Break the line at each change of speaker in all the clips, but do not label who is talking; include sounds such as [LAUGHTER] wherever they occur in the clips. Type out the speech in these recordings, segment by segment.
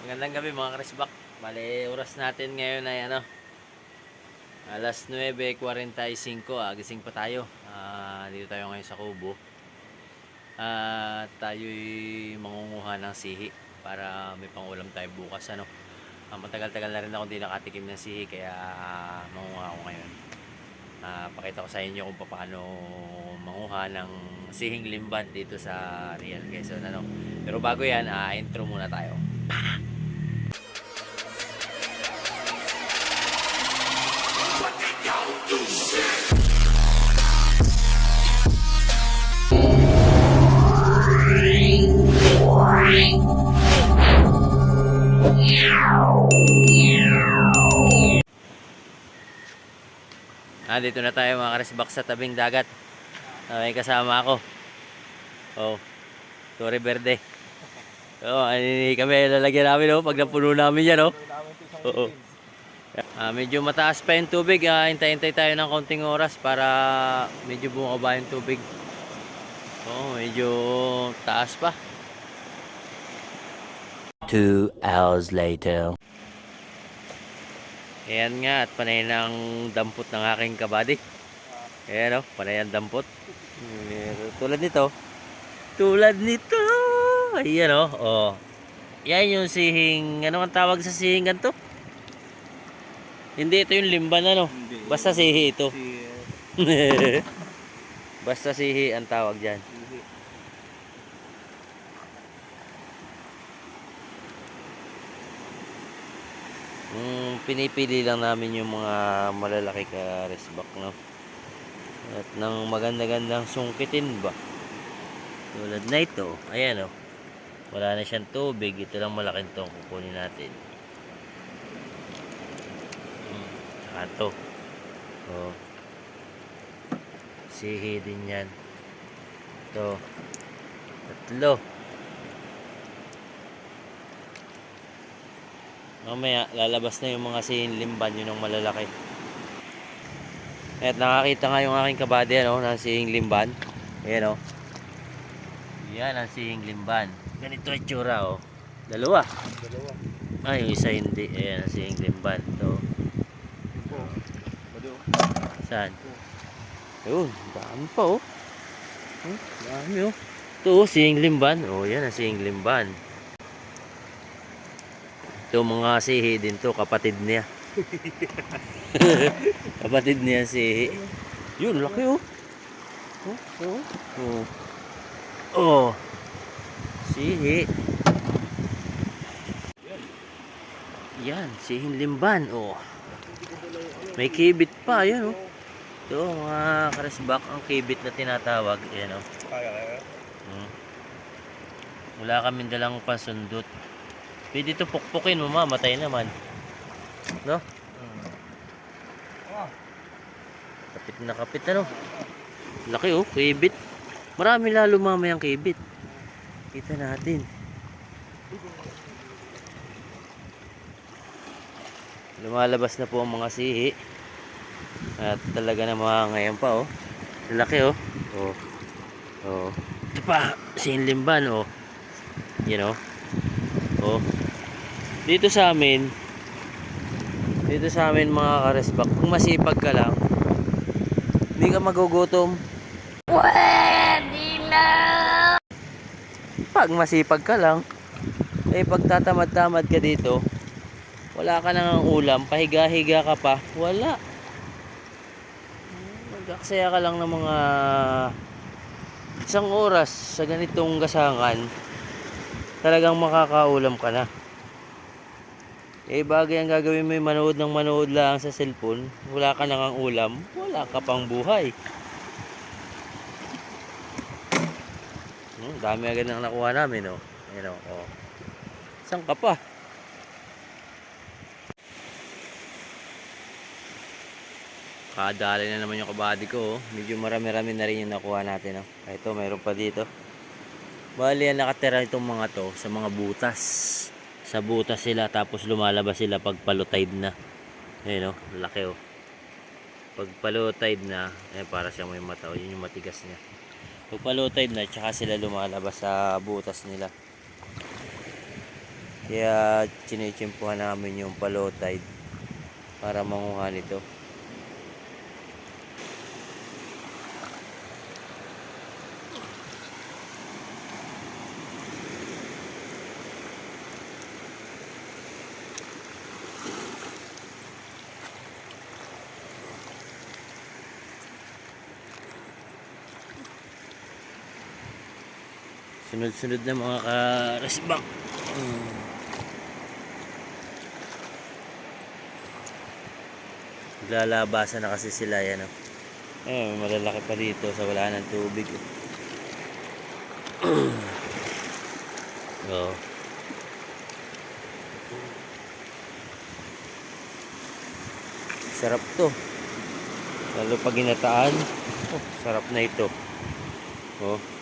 Magandang gabi mga Krisbak. Bale, oras natin ngayon ay ano, alas 9.45. Ah, gising pa tayo. Ah, dito tayo ngayon sa Kubo. At tayo'y mangunguha ng sihi para may pangulam tayo bukas. Ano? Ah, matagal-tagal na rin ako hindi nakatikim ng sihi kaya ah, mangunguha ako ngayon. Ah, pakita ko sa inyo kung paano manguha ng sihing limban dito sa Real Quezon. Ano? Pero bago yan, ah, intro muna tayo. Ah, dito na tayo mga karisbak sa tabing dagat. Ah, may kasama ako. Oh, Torre Verde. Oh, ani kami lalagyan namin oh, pag napuno namin yan oh. Oo. Ah, medyo mataas pa yung tubig. Ah, hintay-hintay tayo ng konting oras para medyo bumaba yung tubig. Oh, medyo taas pa. Two hours later. Ayan nga, at panay ng dampot ng aking kabady. Ayan o, panay ang dampot. Tulad nito. Tulad nito. Ayan o. Oh. Yan yung sihing, ano ang tawag sa sihing ganito? Hindi ito yung limban ano. Basta sihi ito. [LAUGHS] Basta sihi ang tawag dyan. Pinipili lang namin yung mga malalaki ka resbak, no? At ng maganda-gandang sungkitin ba? Tulad na ito, ayan oh. Wala na siyang tubig, ito lang malaking tong kukunin natin. Mm, saka to. Oh. Sihi din yan. Ito. Tatlo. Mamaya, lalabas na yung mga sinlimban, yun ang malalaki. At nakakita nga yung aking kabady, ano, ng sihing limban. Ayan, oh. Yan ang sihing limban. Ganito ang tsura, oh. Dalawa.
dalawa.
Ay, yung isa hindi. Ayan ang sihing limban. Ito.
Ito. Bado.
Saan? Yun, dami pa, oh. Oh, dami, oh. Ito, oh, sihing limban. Oh, yan ang sihing limban. Ito mga sihi din to, kapatid niya. [LAUGHS] kapatid niya sihi. Yun, laki oh. Oh, oh, oh. Oh. Sihi. Yan, sihing limban. Oh. May kibit pa, yan oh. Ito, mga karesbak, ang kibit na tinatawag. Yan oh.
Kaya kaya.
Mm. Wala kaming dalang pansundot. Pwede ito pukpukin mo, mamatay naman. No?
Ah,
Kapit na kapit ano. Laki oh, kibit. Marami lalo mamayang kibit. Kita natin. Lumalabas na po ang mga sihi. At talaga na mga ngayon pa oh. Laki oh. Oh. Oh. Ito pa, sinlimban oh. You know. Oh. Dito sa amin, dito sa amin mga karesbak, kung masipag ka lang, hindi ka magugutom. Pwede na! Pag masipag ka lang, eh pagtatamad-tamad ka dito, wala ka nang ulam, pahiga-higa ka pa, wala. Magkaksaya ka lang ng mga isang oras sa ganitong gasangan, talagang makakaulam ka na. Eh bagay ang gagawin mo yung manood ng manood lang sa cellphone, wala ka nang ang ulam, wala ka pang buhay. Hmm, dami agad nang nakuha namin, oh. Ayan, oh. oh. Saan ka pa? Kadali na naman yung kabady ko, oh. Medyo marami-rami na rin yung nakuha natin, oh. Ito, mayroon pa dito. Bali, ang nakatira itong mga to sa mga butas. Sa butas sila, tapos lumalabas sila pag palo tide na. Ayan, oh. Laki, oh. Pag palo tide na, eh, para siyang may mata, oh. Yun yung matigas niya. Pag palo tide na, tsaka sila lumalabas sa butas nila. Kaya chinichimpuhan namin yung low tide para manguha nito. Sunod-sunod na mga ka-resbak. Hmm. Lalabasan na kasi sila yan. Oh. Eh, malalaki pa dito sa wala ng tubig. [CLEARS THROAT] oh. Sarap to. Lalo pag ginataan. Oh, sarap na ito. Oh.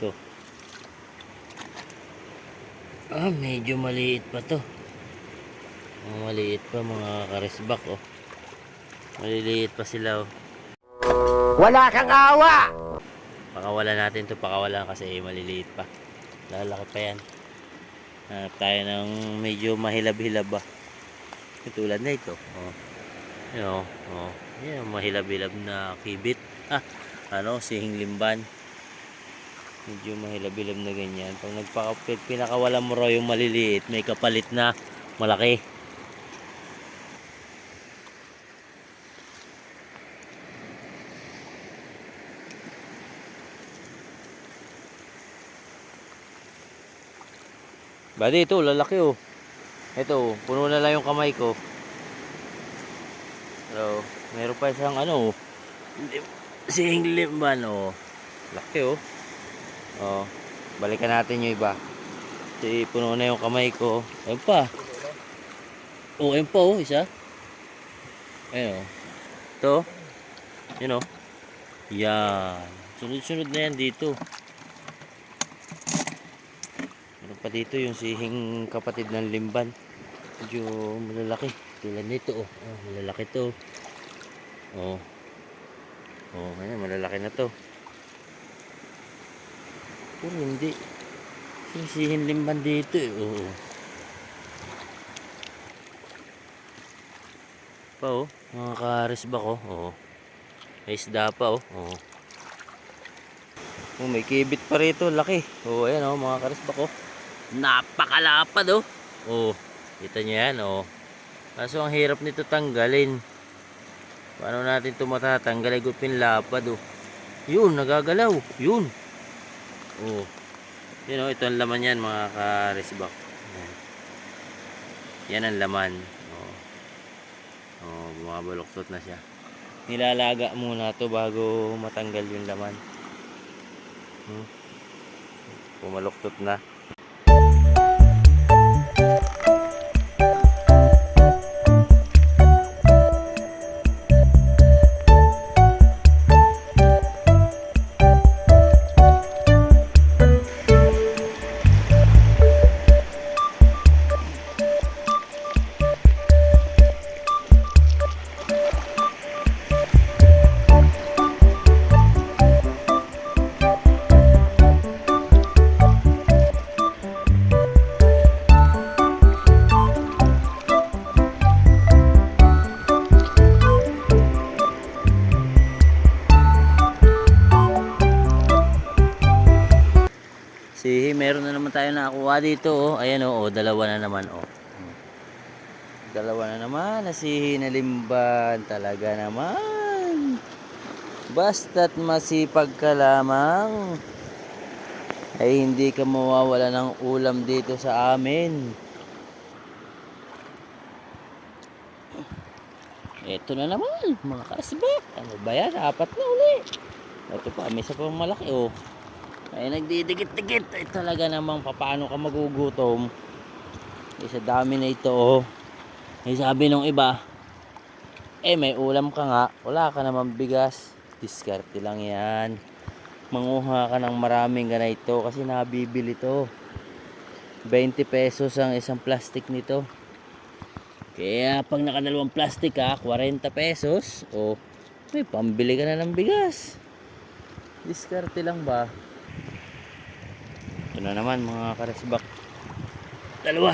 Ito. Ah, medyo maliit pa to. Maliit pa mga karesbak oh. Maliliit pa sila oh.
Wala kang awa!
Pakawalan natin to pakawalan kasi maliliit pa. Lalaki pa yan. Hanap tayo ng medyo mahilab-hilab ba. Tulad na ito. Oh. Yan oh. oh. Yan, mahilab-hilab na kibit. Ah, ano, sihing limban. Medyo mahilab-hilab na ganyan. Pag nagpaka pinakawalan mo raw yung maliliit, may kapalit na malaki. Bali ito, lalaki oh. Ito, puno na lang yung kamay ko. Pero, meron pa isang ano, oh. lim- sihing limban oh. Laki oh. Oh, balikan natin yung iba. Kasi puno na yung kamay ko. Ayun pa. Oh, ayun pa oh, isa. Ayun oh. Ito. Yun oh. Yan. Sunod-sunod na yan dito. Meron pa dito yung sihing kapatid ng limban. Medyo malalaki. Tulad nito oh. oh malalaki to. Oh. Oh, ngayon malalaki na to. Puro hindi. Yung sihin limban dito eh. Oo. Pa oh. Mga kares ba ko? Oo. May isda pa oh. Oo. Oh, may kibit pa rito. Laki. Oo, ayan oh. Mga kares ba ko? Napakalapad oh. Oo. Kita niyo yan oh. Kaso ang hirap nito tanggalin. Paano natin ito matatanggal? Ay gupin lapad oh. Yun, nagagalaw. Yun. Oh. Yun oh, ito ang laman yan mga ka-resback. Yan. Ang laman. Oh. Oh, bumabaluktot na siya. Nilalaga muna to bago matanggal yung laman. Hmm. Pumaluktot na. Naman tayo nakakuha dito oh. Ayan oh, oh, dalawa na naman oh. Dalawa na naman na si Nalimban talaga naman. Basta't masipag ka lamang ay hindi ka mawawala ng ulam dito sa amin. Ito na naman, mga kasbak. Ano ba yan? Apat na uli. Ito pa, may isa pang malaki oh. Ay nagdidikit-dikit. Ay talaga namang paano ka magugutom. Ay sa dami na ito oh. Ay sabi nung iba, eh may ulam ka nga, wala ka naman bigas. Diskarte lang yan. Manguha ka ng maraming ganito kasi nabibili to. 20 pesos ang isang plastic nito. Kaya pag nakadalawang plastic ka, 40 pesos. O, may pambili ka na ng bigas. Diskarte lang ba? Ito na naman mga karesbak. Dalawa.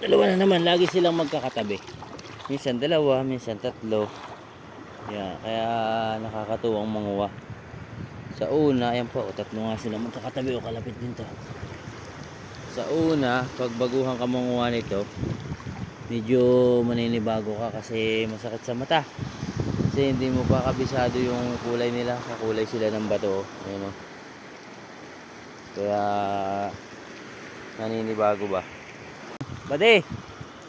Dalawa na naman. Lagi silang magkakatabi. Minsan dalawa, minsan tatlo. Yeah, kaya nakakatuwang manguha. Sa una, ayan po, o, tatlo nga sila magkakatabi o kalapit din to. Sa una, pag baguhan ka manguha nito, medyo maninibago ka kasi masakit sa mata. Kasi hindi mo pa kabisado yung kulay nila. Kakulay sila ng bato. Ayan o. Kaya naninibago ba? Bade!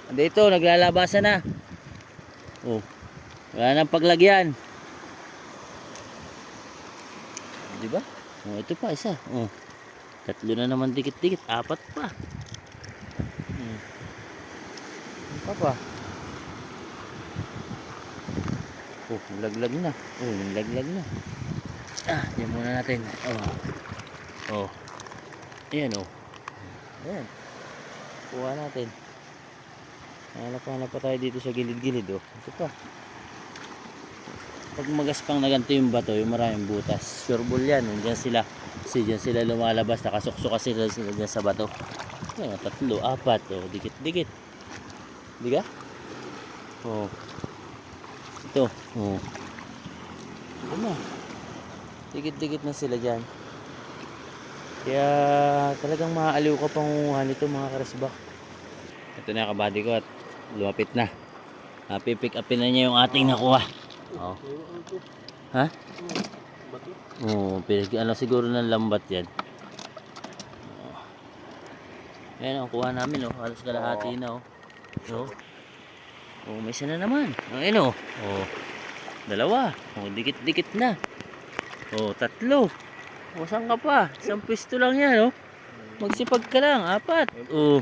Andito, naglalabasan na. Oh. Wala nang paglagyan. Di ba? Oh, ito pa isa. Oh. Tatlo na naman dikit-dikit. Apat pa. Hmm. Ano pa pa? Oh, laglag na. Oh, laglag na. Ah, yan muna natin. Oh. Oh. Ayan oh. Ayan. Kuha natin. Hanap-hanap pa tayo dito sa gilid-gilid oh. Ito pa. Pag magaspang na ganito yung bato, yung maraming butas. Sure ball yan. Nandiyan sila. Kasi dyan sila lumalabas. Nakasukso kasi sila, sila dyan sa bato. Ayan, tatlo, apat. Oh, dikit-dikit. Di ka? Oh. Ito. Oh. Ito na. Dikit-dikit na sila dyan. Kaya talagang maaaliw ka pang nito mga karesbak. Ito na kabady ko at lumapit na. Pipick upin na niya yung ating nakuha. Oh. Ha? Oo, oh, pinag ano siguro ng lambat yan. Oh. Ayan ang kuha namin oh, halos kalahati na oh. So, oh, may isa na naman. Ayan oh. Oh. Dalawa. Oh, dikit-dikit na. Oh, tatlo. O, saan ka pa? Isang pwesto lang yan, oh. Magsipag ka lang, apat. Oh.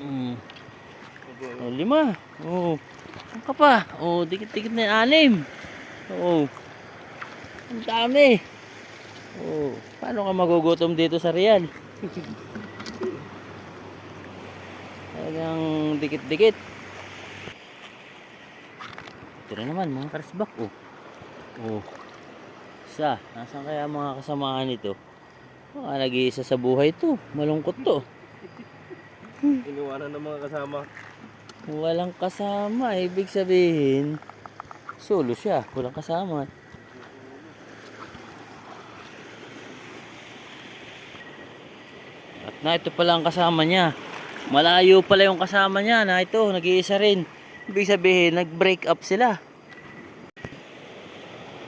Mm. Oh, lima. Oh. Saan ka pa? Oh, dikit-dikit na yung anim. Oh. Ang dami. Oh. Paano ka magugutom dito sa Real? [LAUGHS] Talagang dikit-dikit. Ito na naman, mga karsbak, oh. Oh. Isa, nasan kaya mga kasamahan nito? Mga nag-iisa sa buhay to. Malungkot to.
Iniwanan ng mga kasama.
Walang kasama. Ibig sabihin, solo siya. Walang kasama. At na ito pala ang kasama niya. Malayo pala yung kasama niya na ito, nag-iisa rin. Ibig sabihin, nag-break up sila.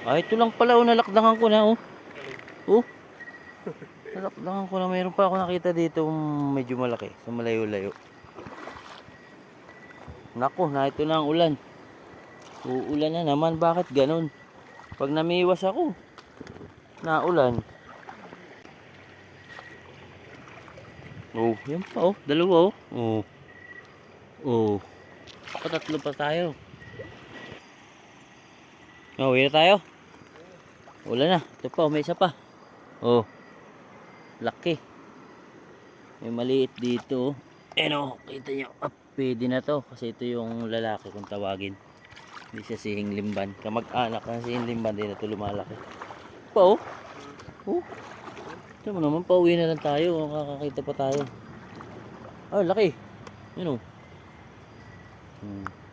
Ah, ito lang pala, oh, nalakdangan ko na, oh. Oh. Nalakdangan ko na, mayroon pa ako nakita dito medyo malaki, sa malayo-layo. Nako, na ito na ang ulan. Uulan na naman, bakit ganun? Pag namiwas ako, na ulan. Oh, yan pa, oh. Dalawa, oh. Oh. Oh. Patatlo pa tayo. Oh, na tayo. Wala na. Ito pa, may isa pa. Oh. Laki. May maliit dito. oh. Ayan oh, kita nyo. Ah, pwede na to. Kasi ito yung lalaki kung tawagin. Hindi siya si Hinglimban. Kamag-anak na si Hinglimban. Hindi na ito lumalaki. Pa oh. Oh. Ito mo naman, pauwi na lang tayo. Makakakita pa tayo. Ah, laki. Yun oh. Hmm.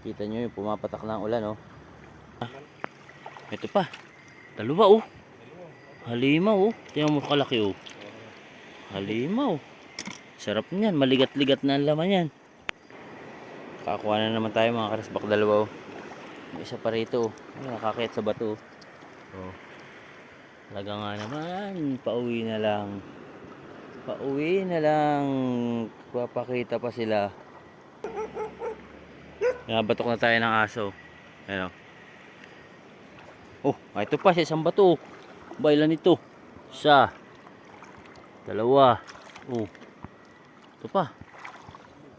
Kita nyo yung pumapatak na ang ulan, oh. Ah, ito pa. Dalawa, oh. Halimaw, oh. Tingnan mo kalaki, oh. Halimaw. Sarap niyan. Maligat-ligat na ang laman yan. Kakakuha na naman tayo mga karisbak dalawa, oh. May isa pa rito, oh. Ay, nakakit sa bato, oh. oh. Talaga nga naman. Pauwi na lang. Pauwi na lang. Papakita pa sila. Nabatok na tayo ng aso. Ayan o. Oh, ah, ito pa sa isang bato. Bailan ito. Isa. Dalawa. Oh. Ito pa.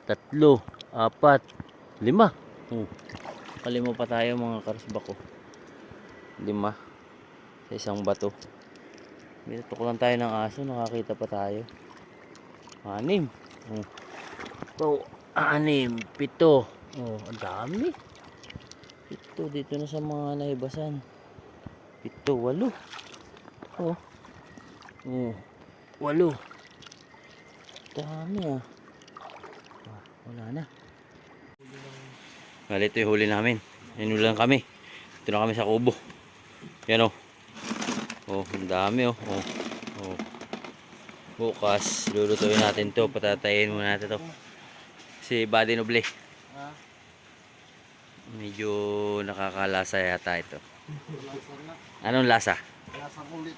Tatlo. Apat. Lima. Oh. Kalima pa tayo mga karsbak ko. Lima. Sa isang bato. Binatok lang tayo ng aso. Nakakita pa tayo. Anim. Oh. Ito. Anim. Pito. Oh, ang dami. Ito dito na sa mga naibasan. pito, walo. Oh. Oh. Walo. Dami ah. Ah, wala na. Bali, ito yung huli namin. Inulan kami. Ito na kami sa kubo. Yan oh. Oh, ang dami oh. Oh. oh. Bukas, lulutuin natin to. Patatayin muna natin to. Si Buddy Noble. Medyo nakakalasa yata ito. Anong lasa?
Nasa kulit.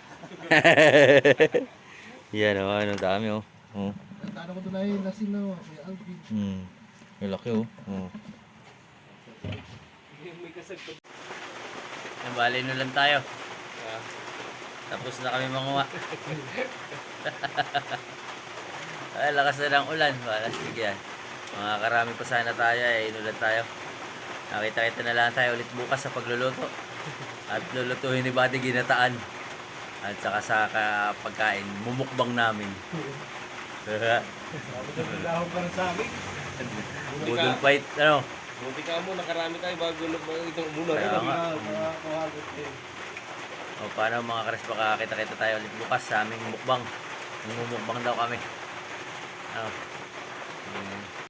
[LAUGHS]
Yan oh, ano dami oh. Oh.
Ano ko doon ay nasin na may Alvin.
Hmm. Yung laki oh. [LAUGHS] Oh. Yung bali na lang tayo. Tapos na kami manguha. [LAUGHS] Ay, lakas na ng ulan. Sige yan. Mga karami pa sana tayo eh. Inulan tayo. Nakita-kita na lang tayo ulit bukas sa pagluluto. At lulutuin ni Buddy ginataan. At saka sa ka- pagkain, mumukbang namin. [LAUGHS] Budol fight, ano?
Buti ka mo, nakarami tayo bago itong muna.
Kaya nga. O paano mga kares baka kita-kita tayo ulit bukas sa aming mukbang. Mumukbang daw kami. Ano? Mm.